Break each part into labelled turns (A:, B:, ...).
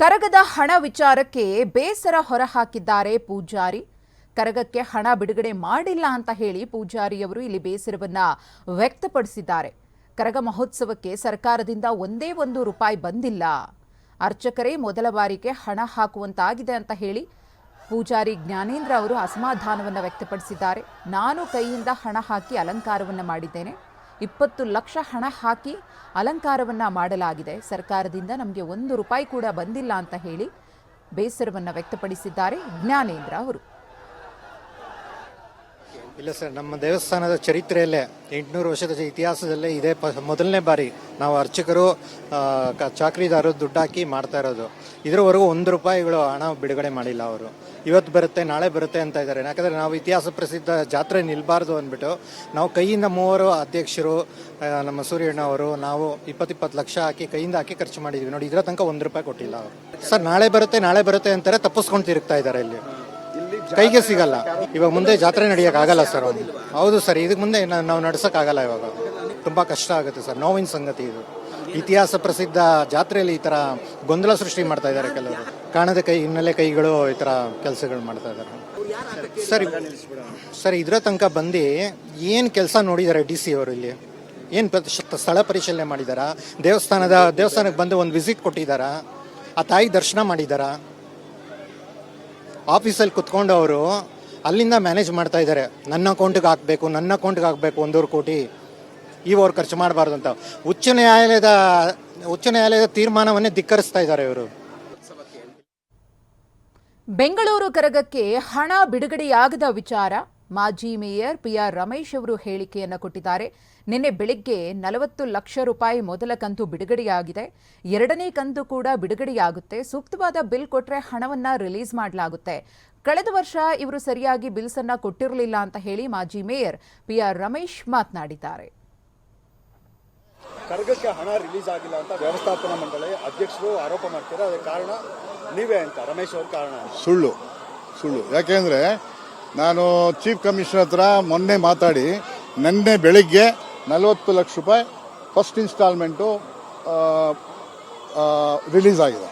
A: ಕರಗದ ಹಣ ವಿಚಾರಕ್ಕೆ ಬೇಸರ ಹೊರಹಾಕಿದ್ದಾರೆ ಪೂಜಾರಿ. ಕರಗಕ್ಕೆ ಹಣ ಬಿಡುಗಡೆ ಮಾಡಿಲ್ಲ ಅಂತ ಹೇಳಿ ಪೂಜಾರಿಯವರು ಇಲ್ಲಿ ಬೇಸರವನ್ನ ವ್ಯಕ್ತಪಡಿಸಿದ್ದಾರೆ. ಕರಗ ಮಹೋತ್ಸವಕ್ಕೆ ಸರ್ಕಾರದಿಂದ ಒಂದೇ ಒಂದು ರೂಪಾಯಿ ಬಂದಿಲ್ಲ. ಅರ್ಚಕರೇ, ಮೊದಲ ಬಾರಿಗೆ ಹಣ ಹಾಕುವಂತಾಗಿದೆ ಅಂತ ಹೇಳಿ ಪೂಜಾರಿ ಜ್ಞಾನೇಂದ್ರ ಅವರು ಅಸಮಾಧಾನವನ್ನು ವ್ಯಕ್ತಪಡಿಸಿದ್ದಾರೆ. ನಾನು ಕೈಯಿಂದ ಹಣ ಹಾಕಿ ಅಲಂಕಾರವನ್ನು ಮಾಡಿದ್ದೇನೆ. ಇಪ್ಪತ್ತು ಲಕ್ಷ ಹಣ ಹಾಕಿ ಅಲಂಕಾರವನ್ನು ಮಾಡಲಾಗಿದೆ. ಸರ್ಕಾರದಿಂದ ನಮಗೆ ಒಂದು ರೂಪಾಯಿ ಕೂಡ ಬಂದಿಲ್ಲ ಅಂತ ಹೇಳಿ ಬೇಸರವನ್ನು ವ್ಯಕ್ತಪಡಿಸಿದ್ದಾರೆ ಜ್ಞಾನೇಂದ್ರ ಅವರು.
B: ಇಲ್ಲ ಸರ್, ನಮ್ಮ ದೇವಸ್ಥಾನದ ಚರಿತ್ರೆಯಲ್ಲೇ, ಎಂಟುನೂರು ವರ್ಷದ ಇತಿಹಾಸದಲ್ಲೇ ಇದೇ ಪ, ಮೊದಲನೇ ಬಾರಿ ನಾವು ಅರ್ಚಕರು ಕ- ಚಾಕ್ರಿದಾರರು ದುಡ್ಡು ಹಾಕಿ ಮಾಡ್ತಾ ಇರೋದು. ಇದರವರೆಗೂ ಒಂದು ರೂಪಾಯಿಗಳು ಹಣ ಬಿಡುಗಡೆ ಮಾಡಿಲ್ಲ ಅವರು. ಇವತ್ತು ಬರುತ್ತೆ, ನಾಳೆ ಬರುತ್ತೆ ಅಂತ ಇದ್ದಾರೆ. ಯಾಕಂದರೆ ನಾವು ಇತಿಹಾಸ ಪ್ರಸಿದ್ಧ ಜಾತ್ರೆ ನಿಲ್ಲಬಾರ್ದು ಅಂದ್ಬಿಟ್ಟು, ನಾವು ಕೈಯಿಂದ ಮೂವರು ಅಧ್ಯಕ್ಷರು ನಮ್ಮ ಸೂರ್ಯಣ್ಣ ಅವರು, ನಾವು ಇಪ್ಪತ್ತಿಪ್ಪತ್ತು ಲಕ್ಷ ಹಾಕಿ ಕೈಯಿಂದ ಹಾಕಿ ಖರ್ಚು ಮಾಡಿದ್ವಿ. ನೋಡಿ, ಇದರ ತನಕ ಒಂದು ರೂಪಾಯಿ ಕೊಟ್ಟಿಲ್ಲ ಅವರು. ಸರ್, ನಾಳೆ ಬರುತ್ತೆ ನಾಳೆ ಬರುತ್ತೆ ಅಂತಾರೆ, ತಪ್ಪಿಸ್ಕೊಂಡು ತಿರುಗ್ತಾ ಇದ್ದಾರೆ ಇಲ್ಲಿ. ಕೈಗೆ ಸಿಗಲ್ಲ. ಇವಾಗ ಮುಂದೆ ಜಾತ್ರೆ ಆಗಲ್ಲ ಸರ್ ಅವನು. ಹೌದು ಸರ್ ಇದಕ್ಕೆ ಮುಂದೆ ನಾವು ನಡ್ಸಕ್ ಆಗಲ್ಲ ಇವಾಗ. ತುಂಬಾ ಕಷ್ಟ ಆಗುತ್ತೆ ಸರ್, ನೋವಿನ ಸಂಗತಿ ಇದು. ಇತಿಹಾಸ ಪ್ರಸಿದ್ಧ ಜಾತ್ರೆಯಲ್ಲಿ ಈ ತರ ಗೊಂದಲ ಸೃಷ್ಟಿ ಮಾಡ್ತಾ ಇದ್ದಾರೆ ಕೆಲವರು. ಕಾಣದ ಕೈ, ಹಿನ್ನೆಲೆ ಕೈಗಳು ಈ ತರ ಕೆಲಸಗಳು ಮಾಡ್ತಾ ಇದ್ದಾರೆ. ಸರ್ ಸರ್, ಇದರ ತನಕ ಬಂದು ಏನು ಕೆಲಸ ನೋಡಿದ್ದಾರೆ ಡಿ ಸಿ ಅವರು ಇಲ್ಲಿ? ಏನು ಸ್ಥಳ ಪರಿಶೀಲನೆ ಮಾಡಿದಾರ? ದೇವಸ್ಥಾನದ ದೇವಸ್ಥಾನಕ್ಕೆ ಬಂದು ಒಂದು ವಿಸಿಟ್ ಕೊಟ್ಟಿದ್ದಾರಾ ಆ ತಾಯಿ ದರ್ಶನ ಮಾಡಿದಾರಾ? ಆಫೀಸಲ್ಲಿ ಕುತ್ಕೊಂಡು ಅವರು ಅಲ್ಲಿಂದ ಮ್ಯಾನೇಜ್ ಮಾಡ್ತಾ ಇದ್ದಾರೆ. ನನ್ನ ಅಕೌಂಟ್ಗೆ ಹಾಕಬೇಕು, ನನ್ನ ಅಕೌಂಟ್ಗೆ ಹಾಕಬೇಕು ಒಂದೂರು ಕೋಟಿ ಇವರು ಖರ್ಚು ಮಾಡಬಾರ್ದು ಅಂತ. ಉಚ್ಚ ನ್ಯಾಯಾಲಯದ ಉಚ್ಚ ನ್ಯಾಯಾಲಯದ ತೀರ್ಮಾನವನ್ನೇ ಧಿಕ್ಕರಿಸ್ತಾ ಇದ್ದಾರೆ ಇವರು.
A: ಬೆಂಗಳೂರು ಕರಗಕ್ಕೆ ಹಣ ಬಿಡುಗಡೆಯಾಗದ ವಿಚಾರ ಮಾಜಿ ಮೇಯರ್ ಪಿಆರ್ ರಮೇಶ್ ಅವರು ಹೇಳಿಕೆಯನ್ನು ಕೊಟ್ಟಿದ್ದಾರೆ. ನಿನ್ನೆ ಬೆಳಿಗ್ಗೆ ನಲವತ್ತು ಲಕ್ಷ ರೂಪಾಯಿ ಮೊದಲ ಕಂತು ಬಿಡುಗಡೆಯಾಗಿದೆ. ಎರಡನೇ ಕಂತು ಕೂಡ ಬಿಡುಗಡೆಯಾಗುತ್ತೆ. ಸೂಕ್ತವಾದ ಬಿಲ್ ಕೊಟ್ರೆ ಹಣವನ್ನ ರಿಲೀಸ್ ಮಾಡಲಾಗುತ್ತೆ. ಕಳೆದ ವರ್ಷ ಇವರು ಸರಿಯಾಗಿ ಬಿಲ್ಸ್ ಅನ್ನ ಕೊಟ್ಟಿರಲಿಲ್ಲ ಅಂತ ಹೇಳಿ ಮಾಜಿ ಮೇಯರ್ ಪಿಆರ್ ರಮೇಶ್ ಮಾತನಾಡಿದ್ದಾರೆ.
C: ಕರ್ಗಕ್ಕೆ ಹಣ ರಿಲೀಸ್ ಆಗಿಲ್ಲ ಅಂತ ವ್ಯವಸ್ಥಾಪನಾ ಮಂಡಳಿ ಅಧ್ಯಕ್ಷರು ಆರೋಪ ಮಾಡ್ತಾರೆ ಅದಕ್ಕೆ ಕಾರಣ ನೀವೇ ಅಂತ ರಮೇಶ್ ಅವ್ರ ಕಾರಣ
D: ಸುಳ್ಳು ಸುಳ್ಳು. ಯಾಕೆಂದರೆ ನಾನು ಚೀಫ್ ಕಮಿಷನರ್ ಹತ್ರ ಮೊನ್ನೆ ಮಾತಾಡಿ, ನಿನ್ನೆ ಬೆಳಿಗ್ಗೆ ನಲವತ್ತು ಲಕ್ಷ ರೂಪಾಯಿ ಫಸ್ಟ್ ಇನ್ಸ್ಟಾಲ್ಮೆಂಟು ರಿಲೀಸ್ ಆಗಿದೆ.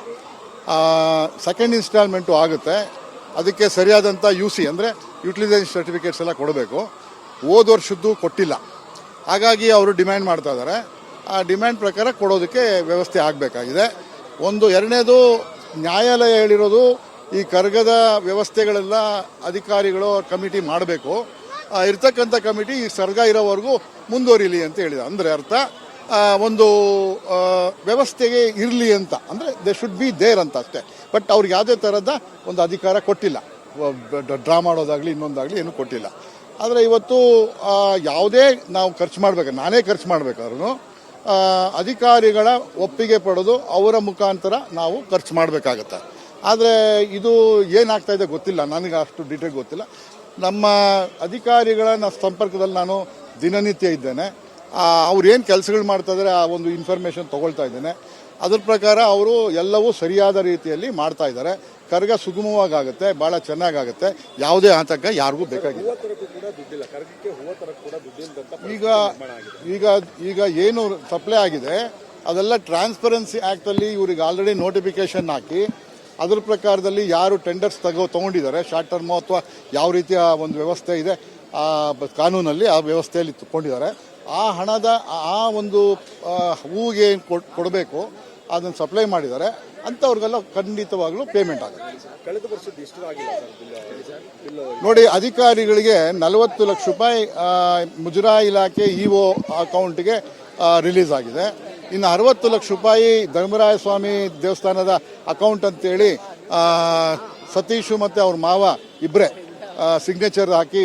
D: ಸೆಕೆಂಡ್ ಇನ್ಸ್ಟಾಲ್ಮೆಂಟು ಆಗುತ್ತೆ. ಅದಕ್ಕೆ ಸರಿಯಾದಂಥ ಯು ಸಿ ಅಂದರೆ ಯುಟಿಲೈಸೇಷನ್ ಸರ್ಟಿಫಿಕೇಟ್ಸ್ ಎಲ್ಲ ಕೊಡಬೇಕು. ಹೋದ ವರ್ಷದ್ದು ಕೊಟ್ಟಿಲ್ಲ. ಹಾಗಾಗಿ ಅವರು ಡಿಮ್ಯಾಂಡ್ ಮಾಡ್ತಾ ಇದ್ದಾರೆ. ಆ ಡಿಮ್ಯಾಂಡ್ ಪ್ರಕಾರ ಕೊಡೋದಕ್ಕೆ ವ್ಯವಸ್ಥೆ ಆಗಬೇಕಾಗಿದೆ. ಒಂದು ಎರಡನೇದು ನ್ಯಾಯಾಲಯ ಹೇಳಿರೋದು ಈ ಕರ್ಗದ ವ್ಯವಸ್ಥೆಗಳೆಲ್ಲ ಅಧಿಕಾರಿಗಳು ಕಮಿಟಿ ಮಾಡಬೇಕು. ಇರ್ತಕ್ಕಂಥ ಕಮಿಟಿ ಈ ಸರ್ಗ ಇರೋವರೆಗೂ ಮುಂದುವರಿಲಿ ಅಂತ ಹೇಳಿದ. ಅಂದರೆ ಅರ್ಥ ಒಂದು ವ್ಯವಸ್ಥೆಗೆ ಇರಲಿ ಅಂತ. ಅಂದರೆ ದೇ ಶುಡ್ ಬಿ ದೇರ್ ಅಂತ ಅಷ್ಟೇ. ಬಟ್ ಅವ್ರಿಗೆ ಯಾವುದೇ ಥರದ ಒಂದು ಅಧಿಕಾರ ಕೊಟ್ಟಿಲ್ಲ. ಡ್ರಾ ಮಾಡೋದಾಗಲಿ, ಇನ್ನೊಂದಾಗಲಿ ಏನೂ ಕೊಟ್ಟಿಲ್ಲ. ಆದರೆ ಇವತ್ತು ಯಾವುದೇ ನಾವು ಖರ್ಚು ಮಾಡಬೇಕು, ನಾನೇ ಖರ್ಚು ಮಾಡಬೇಕಾದ್ರೂ ಅಧಿಕಾರಿಗಳ ಒಪ್ಪಿಗೆ ಪಡೆದು ಅವರ ಮುಖಾಂತರ ನಾವು ಖರ್ಚು ಮಾಡಬೇಕಾಗತ್ತೆ. ಆದರೆ ಇದು ಏನಾಗ್ತಾ ಇದೆ ಗೊತ್ತಿಲ್ಲ. ನನಗೆ ಅಷ್ಟು ಡೀಟೇಲ್ ಗೊತ್ತಿಲ್ಲ. ನಮ್ಮ ಅಧಿಕಾರಿಗಳ ಸಂಪರ್ಕದಲ್ಲಿ ನಾನು ದಿನನಿತ್ಯ ಇದ್ದೇನೆ. ಅವ್ರು ಏನು ಕೆಲಸಗಳು ಮಾಡ್ತಾ ಇದ್ದಾರೆ ಆ ಒಂದು ಇನ್ಫಾರ್ಮೇಷನ್ ತೊಗೊಳ್ತಾ ಇದ್ದೇನೆ. ಅದ್ರ ಪ್ರಕಾರ ಅವರು ಎಲ್ಲವೂ ಸರಿಯಾದ ರೀತಿಯಲ್ಲಿ ಮಾಡ್ತಾ ಇದ್ದಾರೆ. ಕರ್ಗ ಸುಗಮವಾಗುತ್ತೆ ಭಾಳ ಚೆನ್ನಾಗಾಗುತ್ತೆ. ಯಾವುದೇ ಆತಂಕ ಯಾರಿಗೂ ಬೇಕಾಗಿಲ್ಲ. ಈಗ ಈಗ ಈಗ ಏನು ಸಪ್ಲೈ ಆಗಿದೆ, ಅದೆಲ್ಲ ಟ್ರಾನ್ಸ್ಪರೆನ್ಸಿ ಆ್ಯಕ್ಟಲ್ಲಿ ಇವ್ರಿಗೆ ಆಲ್ರೆಡಿ ನೋಟಿಫಿಕೇಶನ್ ಹಾಕಿ ಅದ್ರ ಪ್ರಕಾರದಲ್ಲಿ ಯಾರು ಟೆಂಡರ್ಸ್ ತಗೋ ತಗೊಂಡಿದ್ದಾರೆ ಶಾರ್ಟ್ ಟರ್ಮು ಅಥವಾ ಯಾವ ರೀತಿಯ ಒಂದು ವ್ಯವಸ್ಥೆ ಇದೆ ಆ ಬ- ಕಾನೂನಲ್ಲಿ ಆ ವ್ಯವಸ್ಥೆಯಲ್ಲಿ ತಗೊಂಡಿದ್ದಾರೆ. ಆ ಹಣದ ಆ ಒಂದು ಆ, ಹೂವಿಗೆ ಏನು ಕೊಡಬೇಕು ಅದನ್ನು ಸಪ್ಲೈ ಮಾಡಿದ್ದಾರೆ ಅಂಥವ್ರಿಗೆಲ್ಲ ಖಂಡಿತವಾಗ್ಲೂ ಪೇಮೆಂಟ್ ಆಗುತ್ತೆ.
C: ಕಳೆದ ವರ್ಷದ ಎಷ್ಟು ಆಗಿಲ್ಲ ಸರ್ ಬಿಲ್ ಬಿಲ್
D: ನೋಡಿ ಅಧಿಕಾರಿಗಳಿಗೆ ನಲವತ್ತು ಲಕ್ಷ ರೂಪಾಯಿ ಮುಜರಾ ಇಲಾಖೆ ಇ ಇಒ ಅಕೌಂಟ್ಗೆ ರಿಲೀಸ್ ಆಗಿದೆ. ಇನ್ನು ಅರವತ್ತು ಲಕ್ಷ ರೂಪಾಯಿ ಧರ್ಮರಾಯ ಸ್ವಾಮಿ ದೇವಸ್ಥಾನದ ಅಕೌಂಟ್ ಅಂತೇಳಿ ಸತೀಶು ಮತ್ತು ಅವ್ರ ಮಾವ ಇಬ್ಬರೇ ಸಿಗ್ನೇಚರ್ ಹಾಕಿ